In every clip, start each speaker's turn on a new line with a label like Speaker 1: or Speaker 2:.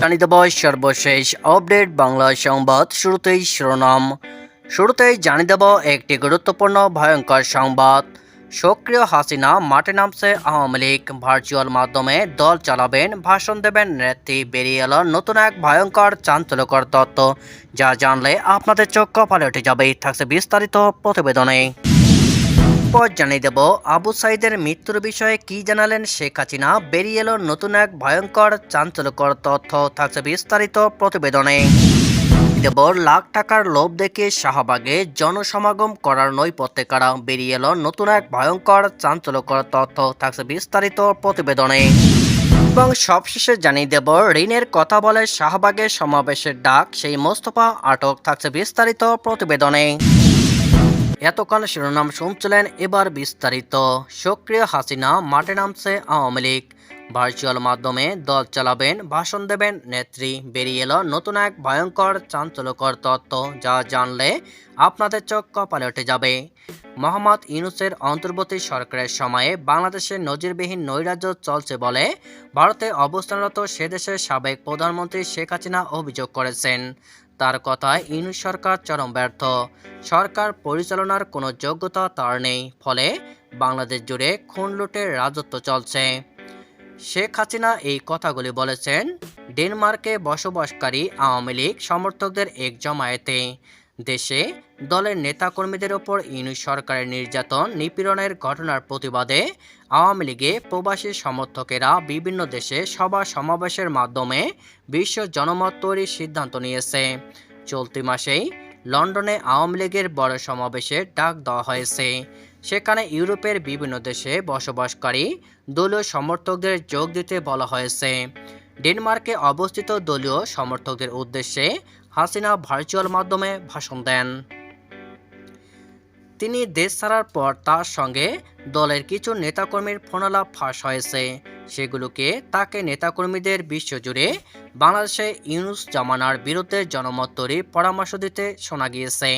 Speaker 1: জানিয়ে দেব সর্বশেষ আপডেট বাংলা সংবাদ শুরুতেই শিরোনাম। শুরুতেই জানিয়ে দেব একটি গুরুত্বপূর্ণ, ভয়ঙ্কর সংবাদ। সক্রিয় হাসিনা মাঠে নামছে আওয়ামী লীগ। ভার্চুয়াল মাধ্যমে দল চালাবেন, ভাষণ দেবেন, নেত্রী বেরিয়ে এলো নতুন এক ভয়ঙ্কর চাঞ্চল্যকর তত্ত্ব। যা জানলে আপনাদের চোখ কপালে উঠে যাবে, থাকছে বিস্তারিত প্রতিবেদনে। পর জানিয়ে দেব। আবু সাইদের মৃত্যুর বিষয়ে কি জানালেন শেখ হাসিনা? বেরিয়ে এলো নতুন এক ভয়ঙ্কর চাঞ্চল্যকর তথ্য থাকছে বিস্তারিত প্রতিবেদনে। দেব লাখ টাকার লোভ দেখে শাহবাগে জনসমাগম করার নৈপথ্যে কারা বেরিয়ে এলো নতুন এক ভয়ঙ্কর চাঞ্চল্যকর তথ্য থাকছে বিস্তারিত প্রতিবেদনে। এবং সবশেষে জানিয়ে দেব, ঋণের কথা বলে শাহবাগের সমাবেশের ডাক, সেই মোস্তফা আটক থাকছে বিস্তারিত প্রতিবেদনে। এতক্ষণ শিরোনাম শুনছিলেন এবার বিস্তারিত। সক্রিয় হাসিনা মাঠে নামছে আওয়ামী লীগ। ভার্চুয়াল মাধ্যমে দল চালাবেন, ভাষণ দেবেন নেত্রী। বেরিয়ে এলো নতুন এক ভয়ঙ্কর চাঞ্চল্যকর তত্ত্ব, যা জানলে আপনাদের চোখ কপালে উঠে যাবে। মোহাম্মদ ইউনুসের অন্তর্বর্তী সরকারের সময়ে বাংলাদেশে নজিরবিহীন নৈরাজ্য চলছে বলে ভারতে অবস্থানরত সে দেশের সাবেক প্রধানমন্ত্রী শেখ হাসিনা অভিযোগ করেছেন। তার কথায় ইউনুস সরকার চরম ব্যর্থ। সরকার পরিচালনার কোনো যোগ্যতা তার নেই, ফলে বাংলাদেশ জুড়ে খুন লুটের রাজত্ব চলছে। শেখ হাসিনা এই কথাগুলি বলেছেন, ডেনমার্কে বসবাসকারী আওয়ামী লীগ সমর্থকদের এক জমায়েতে। দেশে দলের নেতাকর্মীদের ওপর ইউনুস সরকারের নির্যাতন, নিপীড়নের ঘটনার প্রতিবাদে আওয়ামী লীগে প্রবাসী সমর্থকেরা বিভিন্ন দেশে সভা সমাবেশের মাধ্যমে বিশ্ব জনমত তৈরির সিদ্ধান্ত নিয়েছে। চলতি মাসেই লন্ডনে আওয়ামী লীগের বড় সমাবেশে ডাক দেওয়া হয়েছে। সেখানে ইউরোপের বিভিন্ন দেশে বসবাসকারী দলীয় সমর্থকদের যোগ দিতে বলা হয়েছে। ডেনমার্কে অবস্থিত দলীয় সমর্থকদের উদ্দেশ্যে হাসিনা ভার্চুয়াল মাধ্যমে ভাষণ দেন। তিনি দেশ ছাড়ার পর তার সঙ্গে দলের কিছু নেতাকর্মীর ফোনালাপ ফাঁস হয়েছে। সেগুলোকে তাকে নেতাকর্মীদের বিশ্বজুড়ে বাংলাদেশে ইউনুস জামানার বিরুদ্ধে জনমত তৈরির পরামর্শ দিতে শোনা গিয়েছে।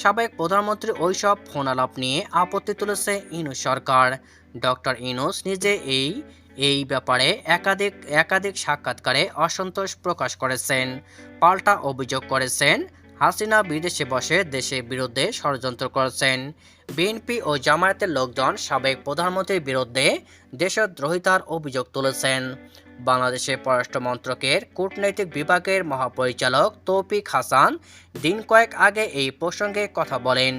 Speaker 1: সাবেক প্রধানমন্ত্রী ওইসব ফোনালাপ নিয়ে আপত্তি তুলেছে ইউনুস সরকার। ডক্টর ইউনুস নিজে এই এই ব্যাপারে একাধিক একাধিক সাক্ষাৎকারে অসন্তোষ প্রকাশ করেছেন। পাল্টা অভিযোগ করেছেন হাসিনা বিদেশে বসে দেশের বিরুদ্ধে ষড়যন্ত্র করেছেন। বিএনপি ও জামায়াতের লোকজন সাবেক প্রধানমন্ত্রীর বিরুদ্ধে দেশদ্রোহিতার অভিযোগ তুলেছেন। বাংলাদেশের পররাষ্ট্র মন্ত্রকের কূটনৈতিক বিভাগের মহাপরিচালক তৌফিক হাসান দিন কয়েক আগে এই প্রসঙ্গে কথা বলেন।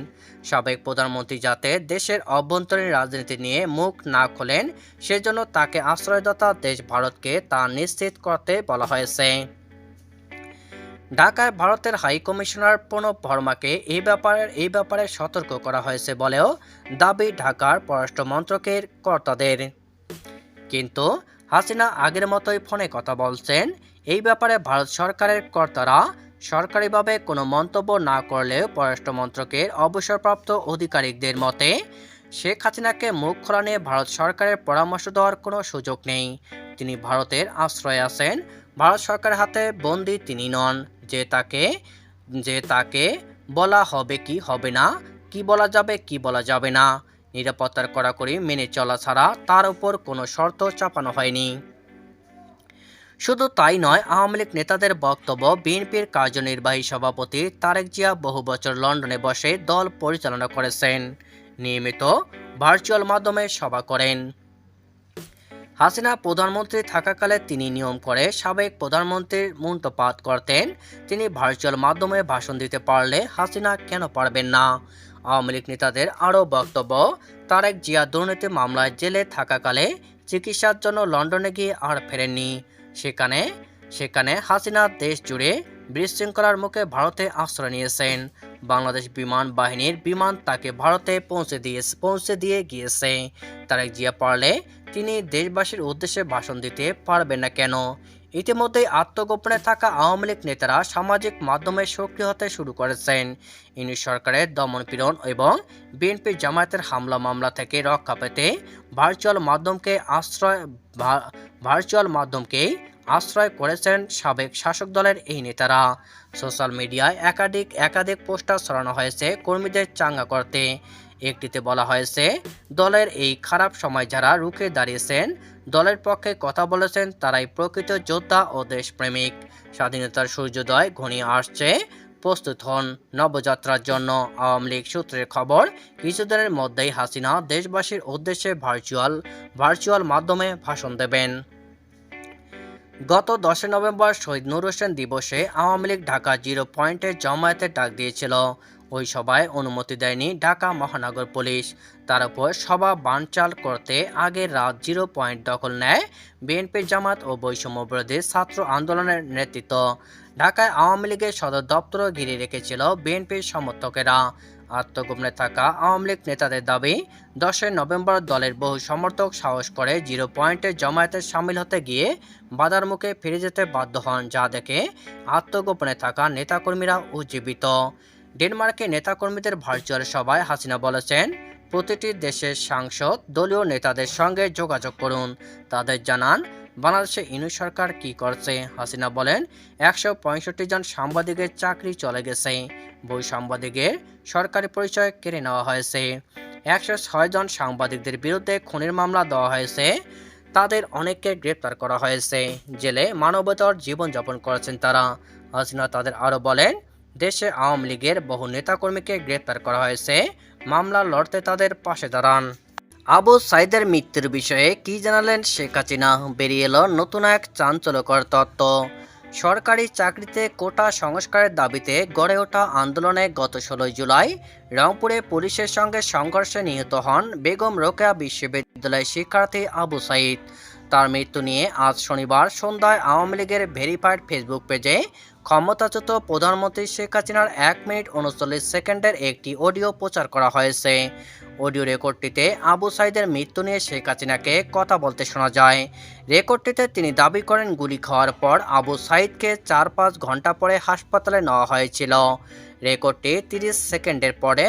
Speaker 1: সাবেক প্রধানমন্ত্রী যাতে দেশের অভ্যন্তরীণ রাজনীতি নিয়ে মুখ না খোলেন, সেজন্য তাকে আশ্রয়দাতা দেশ ভারতকে তা নিশ্চিত করতে বলা হয়েছে। ঢাকায় ভারতের হাই কমিশনার প্রণব ভর্মাকে এই ব্যাপারে এই ব্যাপারে সতর্ক করা হয়েছে বলেও দাবি ঢাকার পররাষ্ট্র মন্ত্রকের কর্তাদের। কিন্তু হাসিনা আগের মতোই ফোনে কথা বলছেন, এই ব্যাপারে ভারত সরকারের কর্তারা সরকারিভাবে কোনো মন্তব্য না করলেও পররাষ্ট্র মন্ত্রকের অবসরপ্রাপ্ত আধিকারিকদের মতে, শেখ হাসিনাকে মুখ খোলা নিয়ে ভারত সরকারের পরামর্শ দেওয়ার কোনো সুযোগ নেই। তিনি ভারতের আশ্রয়ে আছেন ভারত সরকারের হাতে বন্দি তিনি নন। যে তাকে যে তাকে বলা হবে কি হবে না, কি বলা যাবে, কি বলা যাবে না। নিরাপত্তার কড়াকড়ি মেনে চলা ছাড়া তার উপর কোনো শর্ত চাপানো হয়নি। শুধু তাই নয়, আওয়ামী লীগ নেতাদের বক্তব্য বিএনপির কার্যনির্বাহী সভাপতি তারেক জিয়া বহু বছর লন্ডনে বসে দল পরিচালনা করেছেন। নিয়মিত ভার্চুয়াল মাধ্যমে সভা করেন। হাসিনা প্রধানমন্ত্রী থাকাকালে তিনি নিয়ম করে সাবেক প্রধানমন্ত্রীর মন্তপাত করতেন। তিনি ভার্চুয়াল মাধ্যমে ভাষণ দিতে পারলে হাসিনা কেন পারবেন না? আওয়ামী লীগ নেতাদের আরও বক্তব্য, তারেক জিয়া দুর্নীতি মামলায় জেলে থাকাকালে চিকিৎসার জন্য লন্ডনে গিয়ে আর ফেরেননি। সেখানে সেখানে হাসিনা দেশ জুড়ে বিশৃঙ্খলার মুখে ভারতে আশ্রয় নিয়েছেন। বাংলাদেশ বিমান বাহিনীর বিমান তাকে ভারতে পৌঁছে দিয়ে পৌঁছে দিয়ে গিয়েছে। তারেক জিয়া পারলে তিনি দেশবাসীর উদ্দেশ্যে ভাষণ দিতে পারবেন না কেন? ইতিমধ্যেই আত্মগোপনে থাকা আওয়ামী লীগ নেতারা সামাজিক মাধ্যমে সক্রিয় হতে শুরু করেছেন। ইউনিট সরকারের দমনপীড়ন এবং বিএনপি জামায়াতের হামলা মামলা থেকে রক্ষা পেতে ভার্চুয়াল মাধ্যমকে আশ্রয় ভার্চুয়াল মাধ্যমকেই আশ্রয় করেছেন সাবেক শাসক দলের এই নেতারা। সোশ্যাল মিডিয়ায় একাধিক একাধিক পোস্টার ছড়ানো হয়েছে কর্মীদের চাঙ্গা করতে। একটিতে বলা হয়েছে, দলের এই খারাপ সময় যারা রুখে দাঁড়িয়েছেন, দলের পক্ষে কথা বলেছেন তারাই প্রকৃত যোদ্ধা ও দেশপ্রেমিক। স্বাধীনতার সূর্যোদয় ঘনিয়ে আসছে, প্রস্তুত হন নবযাত্রার জন্য। আওয়ামী লীগ সূত্রের খবর, কিছুদিনের মধ্যেই হাসিনা দেশবাসীর উদ্দেশ্যে ভার্চুয়াল ভার্চুয়াল মাধ্যমে ভাষণ দেবেন। গত দশই নভেম্বর শহীদ নূর হোসেন দিবসে আওয়ামী লীগ ঢাকা জিরো পয়েন্টে জমায়েতের ডাক দিয়েছিল। ওই সভায় অনুমতি দেয়নি ঢাকা মহানগর পুলিশ। তার উপর সভা বানচাল করতে আগের রাত জিরো পয়েন্ট দখল নেয় বিএনপি জামাত ও বৈষম্য বিরোধী ছাত্র আন্দোলনের নেতৃত্ব। ঢাকায় আওয়ামী লীগের সদর দপ্তর ঘিরে রেখেছিল বিএনপির সমর্থকেরা। আত্মগোপনে থাকা আওয়ামী লীগ নেতাদের দাবি, দশই নভেম্বর দলের বহু সমর্থক সাহস করে জিরো পয়েন্টে জমায়েতে সামিল হতে গিয়ে বাধার মুখে ফিরে যেতে বাধ্য হন, যা দেখে আত্মগোপনে থাকা নেতাকর্মীরা উজ্জীবিত। ডেনমার্কে নেতাকর্মীদের ভার্চুয়াল সভায় হাসিনা বলেছেন, প্রতিটি দেশের সাংসদ দলীয় নেতাদের সঙ্গে যোগাযোগ করুন। তাদের জানান, বাংলাদেশে ইনু সরকার কি করছে? হাসিনা বলেন, একশো পঁয়ষট্টি জন সাংবাদিকের চাকরি চলে গেছে। বই সাংবাদিকের সরকারি পরিচয় কেড়ে নেওয়া হয়েছে। একশো ছয় জন সাংবাদিকদের বিরুদ্ধে খুনের মামলা দেওয়া হয়েছে। তাদের অনেককে গ্রেপ্তার করা হয়েছে। জেলে মানবতার জীবনযাপন করেছেন তারা। হাসিনা তাদের আরও বলেন দেশে আওয়ামী লীগের বহু নেতাকর্মীকে গ্রেপ্তার করা হয়েছে। মামলা লড়তে তাদের পাশে দাঁড়ান। আবু সাইদের মৃত্যুর বিষয়ে কি জানালেন শেখ হাসিনা? বেরিয়ে এলো নতুন এক চাঞ্চল্যকর তত্ত্ব। সরকারি চাকরিতে কোটা সংস্কারের দাবিতে গড়ে ওঠা আন্দোলনে গত ষোলোই জুলাই রংপুরে পুলিশের সঙ্গে সংঘর্ষে নিহত হন বেগম রোকেয়া বিশ্ববিদ্যালয়ের শিক্ষার্থী আবু সাইদ। তার মৃত্যু নিয়ে আজ শনিবার সন্ধ্যায় আওয়ামী লীগের ভেরিফাইড ফেসবুক পেজে ক্ষমতাচ্যুত প্রধানমন্ত্রী শেখ হাসিনার এক মিনিট উনচল্লিশ সেকেন্ডের একটি অডিও প্রচার করা হয়েছে। অডিও রেকর্ডটিতে আবু সাইদের মৃত্যু নিয়ে শেখ হাসিনাকে কথা বলতে শোনা যায়। রেকর্ডটিতে তিনি দাবি করেন, গুলি খাওয়ার পর আবু সাইদকে চার পাঁচ ঘণ্টা পরে হাসপাতালে নেওয়া হয়েছিল। রেকর্ডটি তিরিশ সেকেন্ডের পরে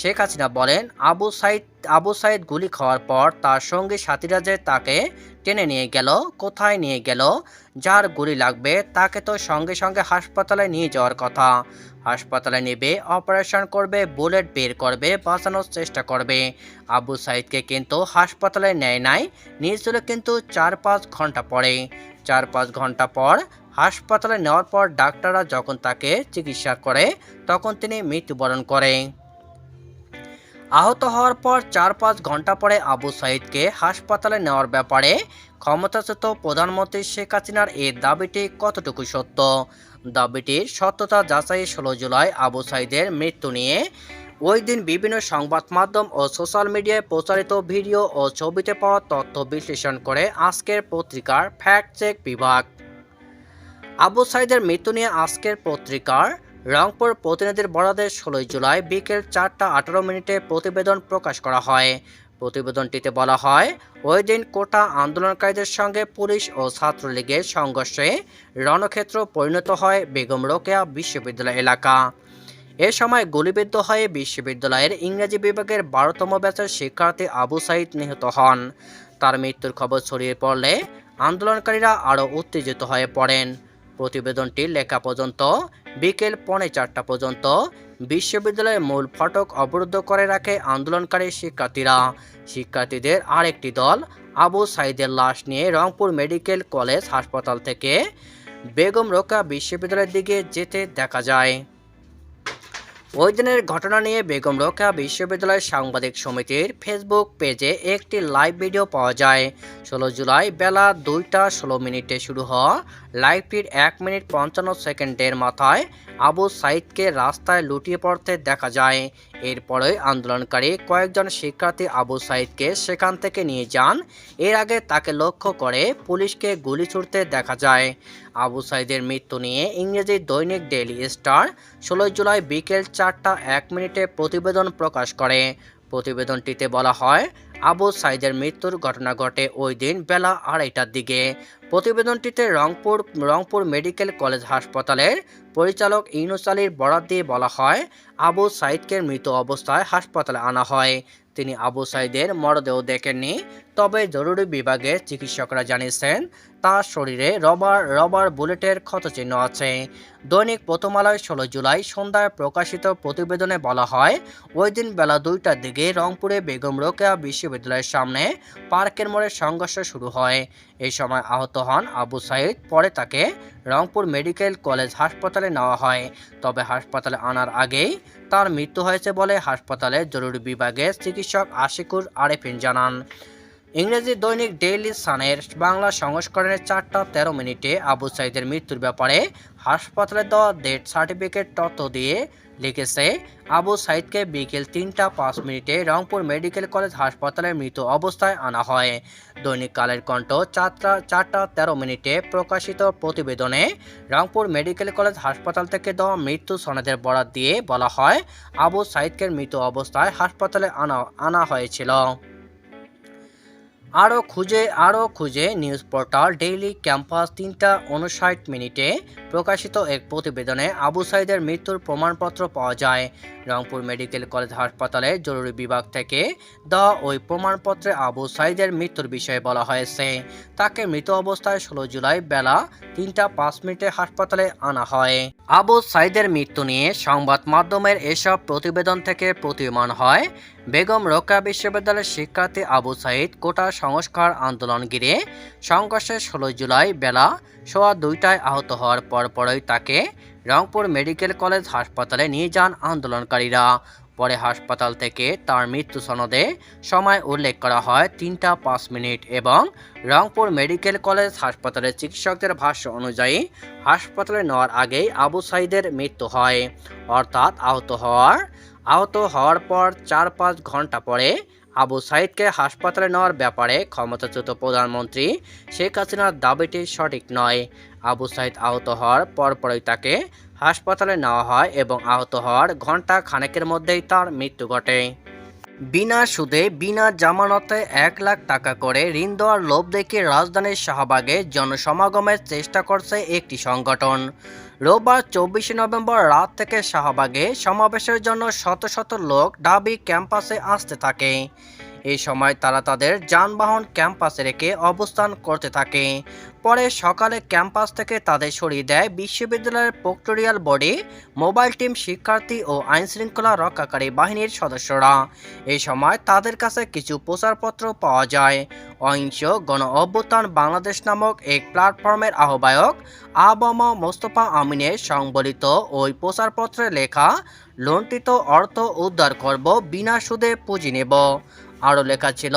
Speaker 1: শেখ হাসিনা বলেন, আবু সাইদ আবু সাইদ গুলি খাওয়ার পর তার সঙ্গী সাথীরা যে তাকে টেনে নিয়ে গেল, কোথায় নিয়ে গেল, যার গুলি লাগবে তাকে তো সঙ্গে সঙ্গে হাসপাতালে নিয়ে যাওয়ার কথা। হাসপাতালে নেবে, অপারেশন করবে, বুলেট বের করবে, বাঁচানোর চেষ্টা করবে। আবু সাইদকে কিন্তু হাসপাতালে নেয় নাই নিয়েছিল কিন্তু চার পাঁচ ঘণ্টা পরে। চার পাঁচ ঘণ্টা পর হাসপাতালে নেওয়ার পর ডাক্তাররা যখন তাকে চিকিৎসা করে, তখন তিনি মৃত্যুবরণ করে। আহত হওয়ার পর চার পাঁচ ঘণ্টা পরে আবু সাইদকে হাসপাতালে নেওয়ার ব্যাপারে ক্ষমতাচ্যুত প্রধানমন্ত্রী শেখ হাসিনার এই দাবিটি কতটুকু সত্য? দাবিটির সত্যতা যাচাই ষোলো জুলাই আবু সাইদের মৃত্যু নিয়ে। ওই দিন বিভিন্ন সংবাদ মাধ্যম ও সোশ্যাল মিডিয়ায় প্রচারিত ভিডিও ও ছবিতে পাওয়া তথ্য বিশ্লেষণ করে আজকের পত্রিকার ফ্যাক্ট চেক বিভাগ। আবু সাইদের মৃত্যু নিয়ে আজকের পত্রিকার রংপুর প্রতিনিধির বরাদে ষোলোই জুলাই বিকেল চারটা আঠারো মিনিটে প্রতিবেদন প্রকাশ করা হয়। প্রতিবেদনটিতে বলা হয়, ওই দিন কোটা আন্দোলনকারীদের সঙ্গে পুলিশ ও ছাত্রলীগের সংঘর্ষে রণক্ষেত্র পরিণত হয় বেগম রোকেয়া বিশ্ববিদ্যালয় এলাকা। এ সময় গুলিবিদ্ধ হয়ে বিশ্ববিদ্যালয়ের ইংরেজি বিভাগের বারোতম ব্যাচের শিক্ষার্থী আবু সাইদ নিহত হন। তার মৃত্যুর খবর ছড়িয়ে পড়লে আন্দোলনকারীরা আরও উত্তেজিত হয়ে পড়েন। প্রতিবেদনটি লেখা পর্যন্ত বিকেল পৌনে চারটা পর্যন্ত বিশ্ববিদ্যালয়ের মূল ফটক অবরুদ্ধ করে রাখে আন্দোলনকারী শিক্ষার্থীরা। শিক্ষার্থীদের আরেকটি দল আবু সাইদের লাশ নিয়ে রংপুর মেডিকেল কলেজ হাসপাতাল থেকে বেগম রোকা বিশ্ববিদ্যালয়ের দিকে যেতে দেখা যায়। ওই দিনের ঘটনা নিয়ে বেগম রোকা বিশ্ববিদ্যালয় সাংবাদিক সমিতির ফেসবুক পেজে একটি লাইভ ভিডিও পাওয়া যায়। ষোলো জুলাই বেলা দুইটা ষোলো মিনিটে শুরু হওয়া লাইভটির এক মিনিট পঞ্চান্ন সেকেন্ডের মাথায় আবু সাইদকে রাস্তায় লুটিয়ে পড়তে দেখা যায়। এরপরে আন্দোলনকারী কয়েকজন শিক্ষার্থী আবু সাইদকে সেখান থেকে নিয়ে যান। এর আগে তাকে লক্ষ্য করে পুলিশকে গুলি ছুড়তে দেখা যায়। আবু সাইদের মৃত্যু নিয়ে ইংরেজি দৈনিক ডেইলি স্টার ষোলোই জুলাই বিকেল চারটা এক মিনিটে প্রতিবেদন প্রকাশ করে। প্রতিবেদনটিতে বলা হয় আবু সাইদের মৃত্যুর ঘটনা ঘটে ওই দিন বেলা আড়াইটার দিকে। প্রতিবেদনটিতে রংপুর রংপুর মেডিকেল কলেজ হাসপাতালের পরিচালক ইউনুস আলীর বরাত দিয়ে বলা হয়, আবু সাইদকে মৃত অবস্থায় হাসপাতালে আনা হয়। তিনি আবু সাইদের মরদেহ দেখেননি। তবে জরুরি বিভাগের চিকিৎসকরা জানিয়েছেন, তার শরীরে রবার রবার বুলেটের ক্ষতচিহ্ন আছে। দৈনিক প্রথম আলোয় ষোলো জুলাই সন্ধ্যায় প্রকাশিত প্রতিবেদনে বলা হয়, ওই দিন বেলা দুইটার দিকে রংপুরে বেগম রোকেয়া বিশ্ববিদ্যালয়ের সামনে পার্কের মোড়ে সংঘর্ষ শুরু হয়। এই সময় আহত হন আবু সাইদ। পরে তাকে রংপুর মেডিকেল কলেজ হাসপাতালে নেওয়া হয়। তবে হাসপাতালে আনার আগেই তার মৃত্যু হয়েছে বলে হাসপাতালের জরুরি বিভাগের চিকিৎসক আশিকুর আরেফিন জানান। ইংরেজি দৈনিক ডেইলি সানের বাংলা সংস্করণের চারটা তেরো মিনিটে আবু সাইদের মৃত্যুর ব্যাপারে হাসপাতালে দেওয়া ডেথ সার্টিফিকেট তথ্য দিয়ে লিখেছে, আবু সাইদকে বিকেল তিনটা পাঁচ মিনিটে রংপুর মেডিকেল কলেজ হাসপাতালে মৃত অবস্থায় আনা হয়। দৈনিক কালের কণ্ঠ চারটা চারটা তেরো মিনিটে প্রকাশিত প্রতিবেদনে রংপুর মেডিকেল কলেজ হাসপাতাল থেকে দেওয়া মৃত্যু সনদের বরাদ দিয়ে বলা হয়, আবু সাইদকে মৃত অবস্থায় হাসপাতালে আনা আনা হয়েছিল। আরও খুঁজে আরও খুঁজে নিউজ পোর্টাল ডেইলি ক্যাম্পাস তিনটা উনষাট মিনিটে প্রকাশিত এক প্রতিবেদনে আবু সাইদের মৃত্যুর প্রমাণপত্র পাওয়া যায়। রংপুর মেডিকেল কলেজ হাসপাতালে জরুরি বিভাগ থেকে দেওয়া ওই প্রমাণপত্রে আবু সাইদের মৃত্যুর বিষয়ে বলা হয়েছে। তাকে মৃত অবস্থায় ষোলো জুলাই বেলা তিনটা পাঁচ মিনিটে হাসপাতালে আনা হয়। আবু সাইদের মৃত্যু নিয়ে সংবাদ মাধ্যমের এসব প্রতিবেদন থেকে প্রতীয়মান হয়, বেগম রোকা বিশ্ববিদ্যালয়ের শিক্ষার্থী আবু সাইদ কোটা সংস্কার আন্দোলন ঘিরে সংঘর্ষে ষোলো জুলাই বেলা সোয়া দুইটায় আহত হওয়ার পরপরই তাকে রংপুর মেডিকেল কলেজ হাসপাতালে নিয়ে যান আন্দোলনকারীরা। পরে হাসপাতাল থেকে তার মৃত্যু সনদে সময় উল্লেখ করা হয় তিনটা পাঁচ মিনিট এবং রংপুর মেডিকেল কলেজ হাসপাতালের চিকিৎসকদের ভাষ্য অনুযায়ী হাসপাতালে নেওয়ার আগেই আবু সাইদের মৃত্যু হয়। অর্থাৎ আহত হওয়ার আহত হওয়ার পর চার পাঁচ ঘণ্টা পরে আবু সাইদকে হাসপাতালে নেওয়ার ব্যাপারে ক্ষমতাচ্যুত প্রধানমন্ত্রী শেখ হাসিনার দাবিটি সঠিক নয়। আবু সাইদ আহত হওয়ার পরপরই তাকে হাসপাতালে নেওয়া হয় এবং আহত হওয়ার ঘণ্টা খানেকের মধ্যেই তার মৃত্যু ঘটে। বিনা সুদে, বিনা জামানতে এক লাখ টাকা করে ঋণ দেওয়ার লোভ দেখিয়ে রাজধানীর শাহবাগে জনসমাগমের চেষ্টা করছে একটি সংগঠন। রোববার চব্বিশে নভেম্বর রাত থেকে শাহবাগে সমাবেশের জন্য শত শত লোক ডাবি ক্যাম্পাসে আসতে থাকে। এই সময় তারা তাদের যানবাহন ক্যাম্পাসে রেখে অবস্থান করতে থাকে। পরে সকালে ক্যাম্পাস থেকে তাদের সরিয়ে দেয় বিশ্ববিদ্যালয়ের প্রক্টোরিয়াল বডি, মোবাইল টিম শিক্ষার্থী ও আইনশৃঙ্খলা রক্ষাকারী বাহিনীর সদস্যরা। এই সময় তাদের কাছে কিছু প্রচারপত্র পাওয়া যায়। অহিংস গণ অভ্যুত্থান বাংলাদেশ নামক এক প্ল্যাটফর্মের আহ্বায়ক আবামা মোস্তফা আমিনের সংবলিত ওই প্রচারপত্রে লেখা, লুণ্ঠিত অর্থ উদ্ধার করব, বিনা সুদে পুঁজি নেব। আরও লেখা ছিল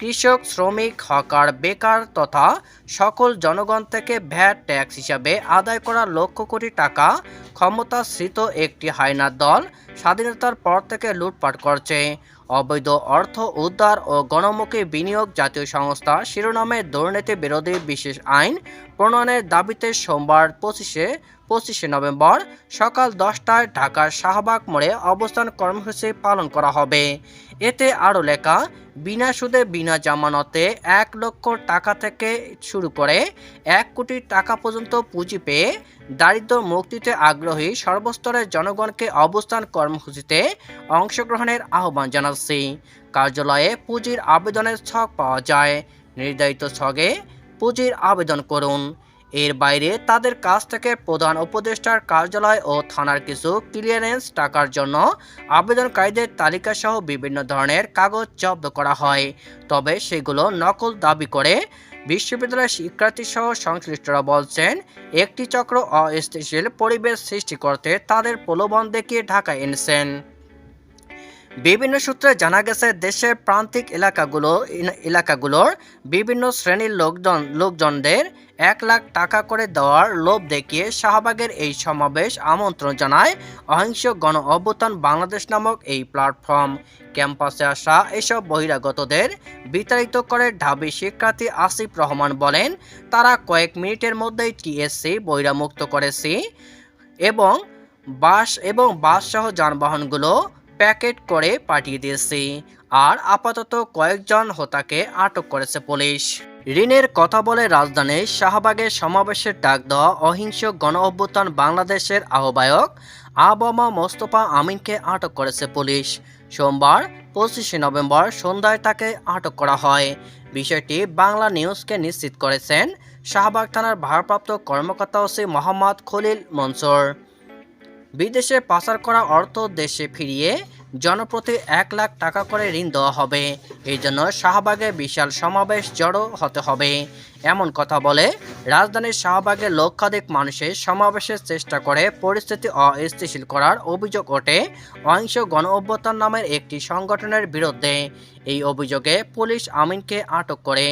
Speaker 1: কৃষক, শ্রমিক, হকার, বেকার তথা সকল জনগণ থেকে ভ্যাট, ট্যাক্স হিসাবে আদায় করা লক্ষ কোটি টাকা ক্ষমতাশ্রিত একটি হায়নার দল স্বাধীনতার পর থেকে লুটপাট করছে। অবৈধ অর্থ উদ্ধার ও গণমুখী বিনিয়োগ জাতীয় সংস্থা শিরোনামে দুর্নীতি বিরোধী বিশেষ আইন প্রণয়নের দাবিতে সোমবার পঁচিশে পঁচিশে নভেম্বর সকাল দশটায় ঢাকার শাহবাগ মোড়ে অবস্থান কর্মসূচি পালন করা হবে। এতে আরও লেখা, বিনা সুদে বিনা জামানতে এক লক্ষ টাকা থেকে শুরু করে এক কোটি টাকা পর্যন্ত পুঁজি পেয়ে দারিদ্র মুক্তিতে আগ্রহী সর্বস্তরের জনগণকে অবস্থান কর্মসূচিতে অংশগ্রহণের আহ্বান জানাচ্ছি। কার্যালয়ে পুঁজির আবেদনের ছক পাওয়া যায়। নির্ধারিত ছকে পুঁজির আবেদন করুন। এর বাইরে তাদের কাছ থেকে প্রধান উপদেষ্টার কার্যালয় ও থানার কিছু ক্লিয়ারেন্স টাকার জন্য আবেদনকারীদের তালিকা সহ বিভিন্ন ধরনের কাগজ জব্দ করা হয়। তবে সেগুলো নকল দাবি করে বিশ্ববিদ্যালয়ের শিক্ষার্থী সহ সংশ্লিষ্টরা বলছেন, একটি চক্র অস্থিতিশীল পরিবেশ সৃষ্টি করতে তাদের প্রলোভন দেখিয়ে ঢাকায় এনেছেন। বিভিন্ন সূত্রে জানা গেছে, দেশের প্রান্তিক এলাকাগুলো, এলাকাগুলোর বিভিন্ন শ্রেণির লোকজন, লোকজনদের এক লাখ টাকা করে দেওয়ার লোভ দেখিয়ে শাহবাগের এই সমাবেশ আমন্ত্রণ জানায় অহিংস গণ অভ্যুত্থান বাংলাদেশ নামক এই প্ল্যাটফর্ম। ক্যাম্পাসে আসা এসব বহিরাগতদের বিতাড়িত করে ঢাবি শিক্ষার্থী আসিফ রহমান বলেন, তারা কয়েক মিনিটের মধ্যেই টিএসসি বহিরামুক্ত করেছি এবং বাস এবং বাস সহ যানবাহনগুলো প্যাকেট করে পাঠিয়ে দিয়েছি। আর আপাতত কয়েকজন হোতাকে আটক করেছে পুলিশ। ঋণের কথা বলে রাজধানীর শাহবাগের সমাবেশের ডাক দেওয়া অহিংস গণ অভ্যুত্থান বাংলাদেশের আহ্বায়ক আবামা মোস্তফা আমিনকে আটক করেছে পুলিশ। সোমবার, পঁচিশে নভেম্বর সন্ধ্যায় তাকে আটক করা হয়। বিষয়টি বাংলা নিউজকে নিশ্চিত করেছেন শাহবাগ থানার ভারপ্রাপ্ত কর্মকর্তা ওসি মোহাম্মদ খলিল মনসুর। বিদেশে পাচার করা অর্থ দেশে ফিরিয়ে জনপ্রতি এক লাখ টাকা করে ঋণ দেওয়া হবে। এই জন্য শাহবাগে বিশাল সমাবেশ জড়ো হতে হবে। এমন কথা বলে রাজধানীর শাহবাগে লক্ষাধিক মানুষের সমাবেশের চেষ্টা করে পরিস্থিতি অস্থিতিশীল করার অভিযোগ ওঠে অহিংস গণ অভ্যুত্থান নামের একটি সংগঠনের বিরুদ্ধে। এই অভিযোগে পুলিশ আমিনকে আটক করে।